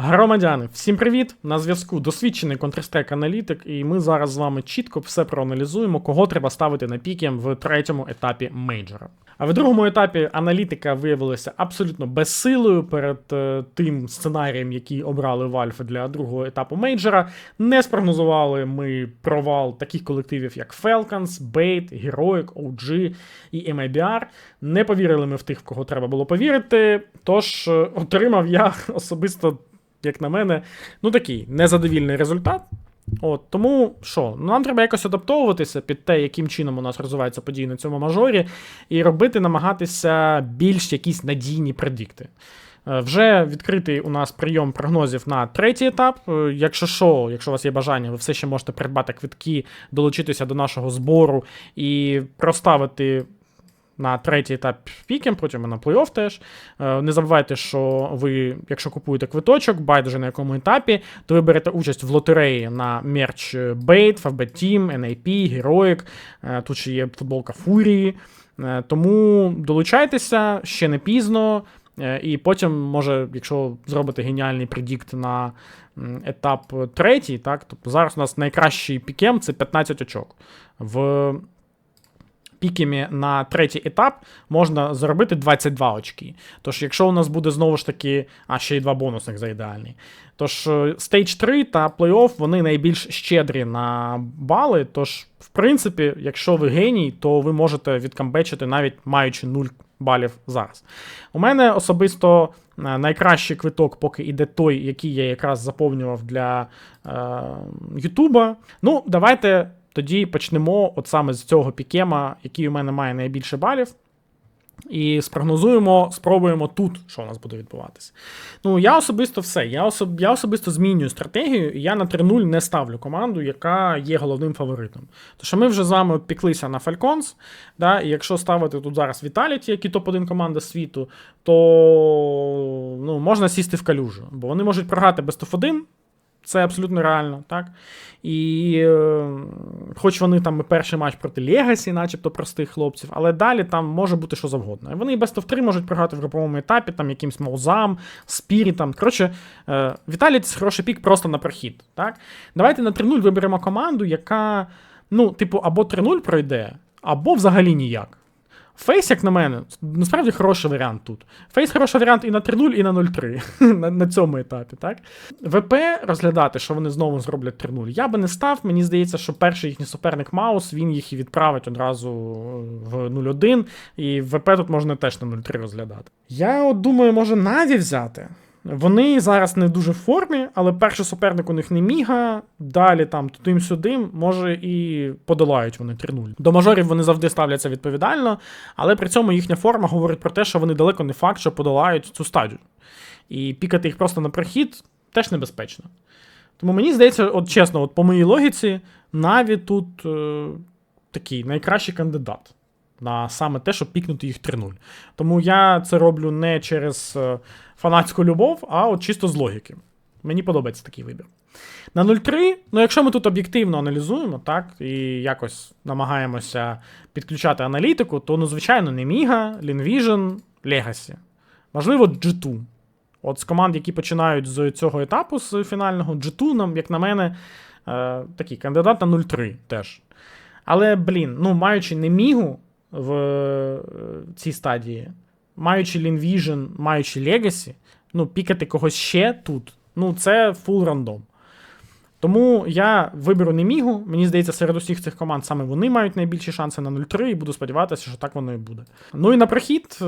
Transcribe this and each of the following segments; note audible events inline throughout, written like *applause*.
Громадяни, всім привіт! На зв'язку досвідчений Counter-Strike аналітик, і ми зараз з вами чітко все проаналізуємо, кого треба ставити на пікем в третьому етапі мейджора. А в другому етапі аналітика виявилася абсолютно безсилою перед е, тим сценарієм, який обрали Valve для другого етапу мейджора. Не спрогнозували ми провал таких колективів, як Falcons, Bait, Heroic, OG і MIBR. Не повірили ми в тих, в кого треба було повірити. Тож е, отримав я *laughs* особисто як на мене, ну такий незадовільний результат. От, Тому що, ну, нам треба якось адаптовуватися під те, яким чином у нас розвиваються події на цьому мажорі, і робити, намагатися більш якісь надійні предикти. Е, Вже відкритий у нас прийом прогнозів на третій етап. Е, Якщо що, якщо у вас є бажання, ви все ще можете придбати квитки, долучитися до нашого збору і проставити на третій етап пікем, потім на плей-офф теж. Е, Не забувайте, що ви, якщо купуєте квиточок, байдуже на якому етапі, то ви берете участь в лотереї на мерч Bait, FFB Team, NAP, Heroic. Е, Тут ще є футболка Фурії. Е, Тому долучайтеся ще не пізно. І потім, може, якщо зробите геніальний предікт на етап третій, так, тобто зараз у нас найкращий пікем це 15 очок. В пікемі на третій етап можна заробити 22 очки. Тож, якщо у нас буде знову ж таки, а ще й два бонусних за ідеальний. Тож, стейдж 3 та плей-офф вони найбільш щедрі на бали. Тож, в принципі, якщо ви геній, то ви можете відкамбечити навіть маючи 0 балів зараз. У мене особисто е, найкращий квиток, поки іде той, який я якраз заповнював для е, Ютуба. Ну, давайте тоді почнемо от саме з цього пікема, який у мене має найбільше балів. І спрогнозуємо, спробуємо тут, що у нас буде відбуватися. Ну, я особисто все. Я, особ, я особисто змінюю стратегію, і я на 3-0 не ставлю команду, яка є головним фаворитом. Тому що ми вже з вами піклися на Falcons, да, і якщо ставити тут зараз Vitality, які топ-1 команда світу, то ну, можна сісти в калюжу, бо вони можуть програти без топ-1. Це абсолютно реально, так? І е, хоч вони там і перший матч проти Легасі, начебто простих хлопців, але далі там може бути що завгодно. Вони і без топ-3 можуть програти в груповому етапі, там якимсь Маузам, Спірітом. Коротше, е, Віталій це хороший пік просто на прохід. Так? Давайте на 3-0 виберемо команду, яка, ну, типу, або 3-0 пройде, або взагалі ніяк. Фейс, як на мене, насправді хороший варіант тут. Фейс хороший варіант і на 3-0, і на 0-3 *laughs* на, на цьому етапі, так? ВП розглядати, що вони знову зроблять 3-0. Я би не став. Мені здається, що перший їхній суперник Маус, він їх і відправить одразу в 0-1. І ВП тут можна теж на 0-3 розглядати. Я от думаю, може Наві взяти. Вони зараз не дуже в формі, але перший суперник у них не міга. Далі там туди-сюди, може і подолають вони 3-0. До мажорів вони завжди ставляться відповідально, але при цьому їхня форма говорить про те, що вони далеко не факт, що подолають цю стадію. І пікати їх просто на прохід теж небезпечно. Тому мені здається, от чесно, от по моїй логіці, Наві тут е, такий найкращий кандидат на саме те, щоб пікнути їх 3-0. Тому я це роблю не через е, фанатську любов, а от чисто з логіки. Мені подобається такий вибір. На 0-3, ну якщо ми тут об'єктивно аналізуємо, так, і якось намагаємося підключати аналітику, то, ну, звичайно, не Міга, Linvision, Legacy. Можливо, G2. От з команд, які починають з цього етапу, з фінального, G2, нам, як на мене, е, такий кандидат на 0-3 теж. Але, блін, ну, маючи не Мігу в е, цій стадії, маючи Linvision, маючи Legacy, ну, пікати когось ще тут, ну, це фул рандом. Тому я виберу Немігу. Мені здається, серед усіх цих команд саме вони мають найбільші шанси на 0-3, і буду сподіватися, що так воно і буде. Ну і на прохід, е,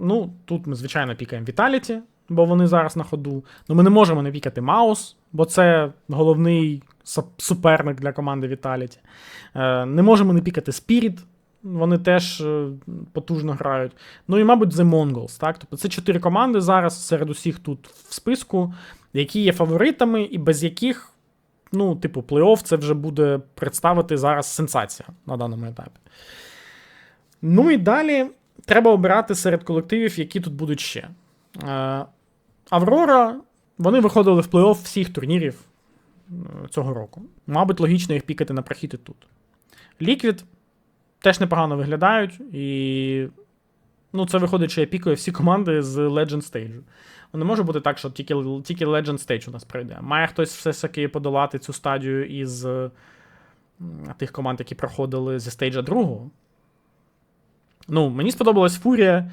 ну, тут ми, звичайно, пікаємо Vitality, бо вони зараз на ходу. Ну, ми не можемо не пікати Маус, бо це головний суперник для команди Vitality. Е, Не можемо не пікати Spirit, вони теж е, потужно грають. Ну і, мабуть, The Mongols, так? Тобто це чотири команди зараз серед усіх тут в списку, які є фаворитами, і без яких, ну, типу, плей-офф це вже буде представити зараз сенсація на даному етапі. Ну і далі треба обирати серед колективів, які тут будуть ще. Е, Аврора, вони виходили в плей-офф всіх турнірів е, цього року. Мабуть, логічно їх пікати на прохід і тут. Ліквід теж непогано виглядають і. Ну, це виходить, що я пікаю всі команди з Legend Stage. Не може бути так, що тільки, тільки Legend Stage у нас пройде. Має хтось все ж таки подолати цю стадію із тих команд, які проходили зі стейджа другого. Ну, мені сподобалась Фурія,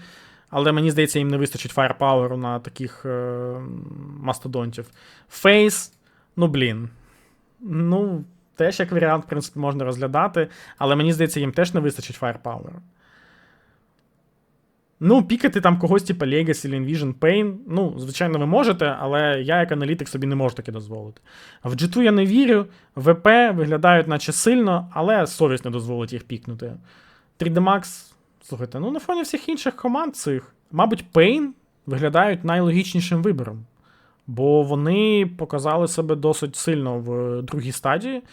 але мені здається, їм не вистачить фаєрпауеру на таких е, мастодонтів. Фейс, ну блін. Ну, теж як варіант, в принципі, можна розглядати, але мені здається, їм теж не вистачить фаєрпауеру. Ну, пікати там когось, типу Legacy, Envision, Pain, ну, звичайно, ви можете, але я як аналітик собі не можу таке дозволити. В G2 я не вірю, ВП виглядають наче сильно, але совість не дозволить їх пікнути. 3D Max, слухайте, ну на фоні всіх інших команд цих, мабуть, Pain виглядають найлогічнішим вибором. Бо вони показали себе досить сильно в другій стадії.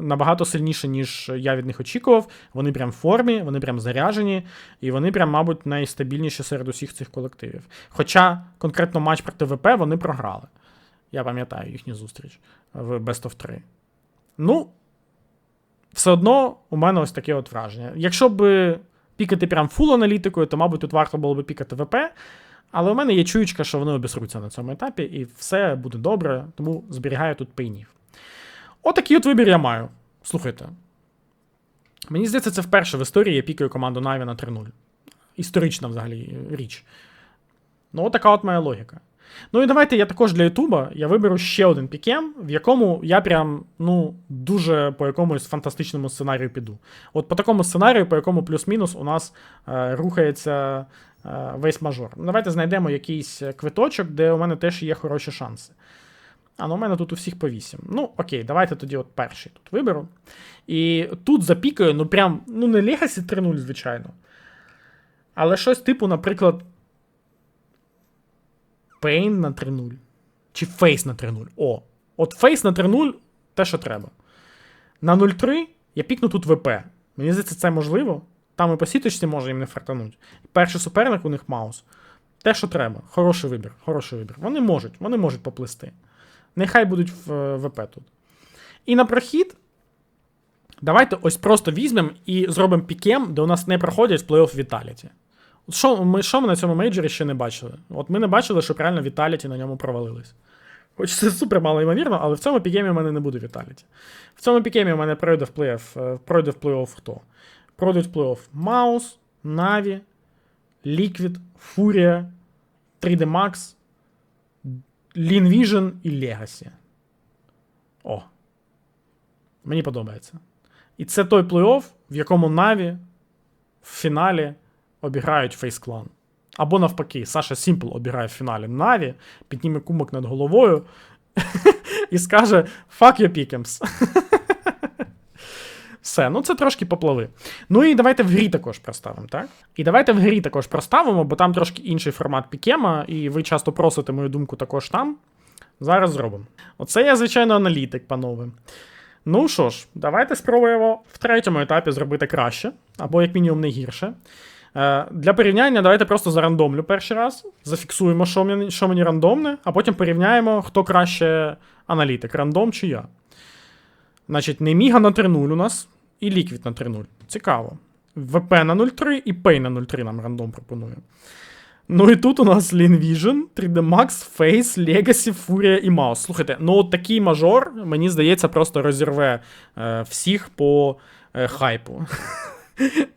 Набагато сильніше, ніж я від них очікував. Вони прям в формі, вони прям заряжені, і вони прям, мабуть, найстабільніші серед усіх цих колективів. Хоча конкретно матч проти ВП вони програли. Я пам'ятаю їхню зустріч в Best of 3. Ну, все одно у мене ось таке от враження. Якщо б пікати прям фул аналітикою, то, мабуть, тут варто було б пікати ВП. Але у мене є чуючка, що вони обісруться на цьому етапі, і все буде добре, тому зберігаю тут пейнів. Отакий от вибір я маю. Слухайте. Мені здається, це вперше в історії я пікаю команду Наві на 3-0. Історична взагалі річ. Ну, отака от моя логіка. Ну і давайте я також для Ютуба я виберу ще один пікем, в якому я прям ну, дуже по якомусь фантастичному сценарію піду. От по такому сценарію, по якому плюс-мінус у нас е, рухається е, весь мажор. Давайте знайдемо якийсь квиточок, де у мене теж є хороші шанси. А ну у мене тут у всіх по 8. Ну, окей, давайте тоді от перший тут виберу. І тут запікаю, ну прям, ну не Legacy 3.0, звичайно. Але щось типу, наприклад, Pain на 3.0. Чи Face на 3.0. О. От Face на 3.0 те, що треба. На 0.3 я пікну тут ВП. Мені здається, це можливо. Там і по сіточці може їм не фартануть. Перший суперник у них Маус. Те, що треба. Хороший вибір. Хороший вибір. Вони можуть, вони можуть поплисти. Нехай будуть в е, ВП тут. І на прохід. Давайте ось просто візьмемо і зробимо пікем, де у нас не проходять плей-офф Віталіті. Що ми, що ми на цьому мейджорі ще не бачили? От ми не бачили, щоб реально Віталіті на ньому провалились. Хоч це супер мало ймовірно, але в цьому пікемі в мене не буде Віталіті. В цьому пікемі в мене пройде в плей-офф, е, пройде в плей-офф хто? Пройдуть в плей-офф Маус, Наві, Liquid, Фурія, 3D Max, Vision і Legacy. О. Мені подобається. І це той плей-офф, в якому Наві в фіналі обіграють Clan. Або навпаки, Саша Сімпл обіграє в фіналі Наві, підніме кумок над головою *laughs* і скаже Fuck your pick'ems. *laughs* Все, ну це трошки поплави. Ну і давайте в грі також проставимо, так? І давайте в грі також проставимо, бо там трошки інший формат пікема, і ви часто просите мою думку також там. Зараз зробимо. Оце я, звичайно, аналітик, панове. Ну що ж, давайте спробуємо в третьому етапі зробити краще, або як мінімум не гірше. Е, Для порівняння давайте просто зарандомлю перший раз. Зафіксуємо, що мені, що мені рандомне, а потім порівняємо, хто краще аналітик, рандом чи я. Значить, Неміга на 3.0 у нас і Liquid на 3.0. Цікаво. ВП на 0.3 і Pay на 0.3 нам рандом пропонує. Ну і тут у нас Lean Vision, 3D Max, Face, Legacy, Furia і Mouse. Слухайте, ну от такий мажор, мені здається, просто розірве е, всіх по е, хайпу.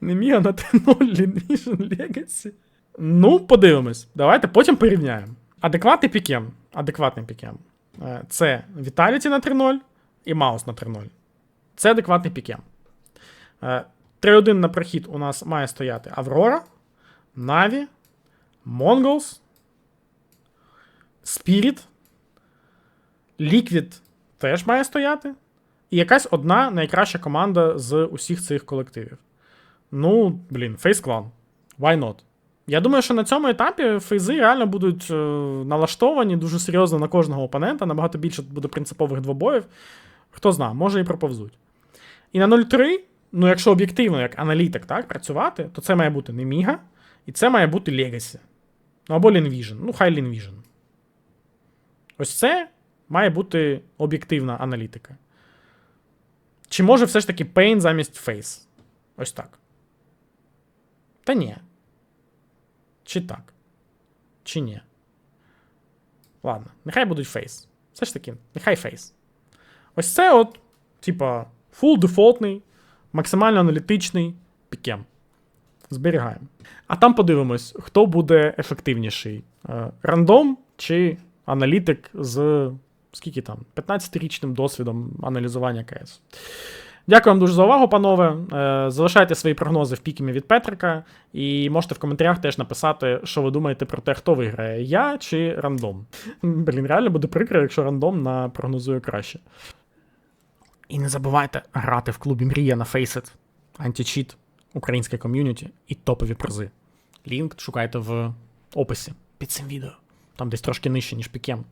Неміга на 3.0, Lean Vision, Legacy. Ну, подивимось. Давайте потім порівняємо. Адекватний пікем. Адекватний пікем. Е, Це Vitality на 3.0 і Маус на 3.0. Це адекватний пікем. Е, 3-1 на прохід у нас має стояти Аврора, Наві, Mongols, Spirit, Liquid теж має стояти. І якась одна найкраща команда з усіх цих колективів. Ну, блін, Face Clan. Why not? Я думаю, що на цьому етапі фейзи реально будуть е, налаштовані дуже серйозно на кожного опонента, набагато більше буде принципових двобоїв. Хто знає, може і проповзуть. І на 0-3, ну якщо об'єктивно, як аналітик, так, працювати, то це має бути не Міга, і це має бути Legacy. Ну або Lean Ну, хай Lean Ось це має бути об'єктивна аналітика. Чи може все ж таки Pain замість Face? Ось так. Та ні. Чи так? Чи ні? Ладно, нехай будуть фейс. Все ж таки, нехай фейс. Ось це от, типа, full дефолтний, максимально аналітичний пікем. Зберігаємо. А там подивимось, хто буде ефективніший: Е, рандом чи аналітик з скільки там? 15-річним досвідом аналізування КС. Дякую вам дуже за увагу, панове. Е, Залишайте свої прогнози в пікемі від Петрика, і можете в коментарях теж написати, що ви думаєте про те, хто виграє, я чи рандом. Блін, реально буде прикро, якщо рандом напрогнозує краще. І не забувайте грати в клубі Мрія на Faceit, античіт, українське ком'юніті і топові призи. Лінк шукайте в описі під цим відео. Там десь трошки нижче, ніж пікем.